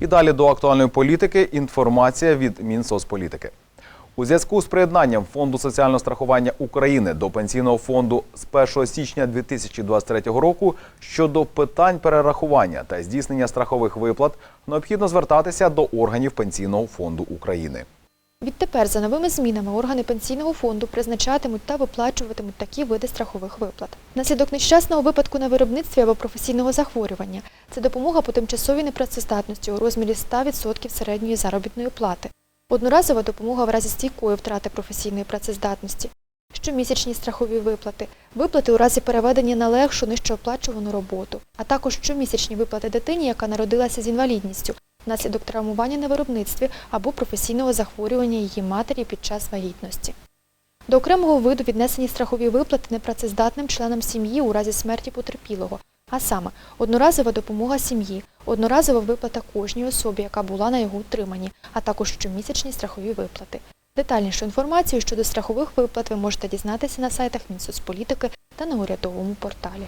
І далі до актуальної політики інформація від Мінсоцполітики. У зв'язку з приєднанням Фонду соціального страхування України до пенсійного фонду з 1 січня 2023 року щодо питань перерахування та здійснення страхових виплат необхідно звертатися до органів Пенсійного фонду України. Відтепер за новими змінами органи пенсійного фонду призначатимуть та виплачуватимуть такі види страхових виплат. Внаслідок нещасного випадку на виробництві або професійного захворювання. Це допомога по тимчасовій непрацездатності у розмірі 100% середньої заробітної плати, одноразова допомога в разі стійкої втрати професійної працездатності, щомісячні страхові виплати, виплати у разі переведення на легшу нижчооплачувану роботу, а також щомісячні виплати дитині, яка народилася з інвалідністю внаслідок травмування на виробництві або професійного захворювання її матері під час вагітності. До окремого виду віднесені страхові виплати непрацездатним членам сім'ї у разі смерті потерпілого, а саме одноразова допомога сім'ї, одноразова виплата кожній особі, яка була на його утриманні, а також щомісячні страхові виплати. Детальнішу інформацію щодо страхових виплат ви можете дізнатися на сайтах Мінсоцполітики та на урядовому порталі.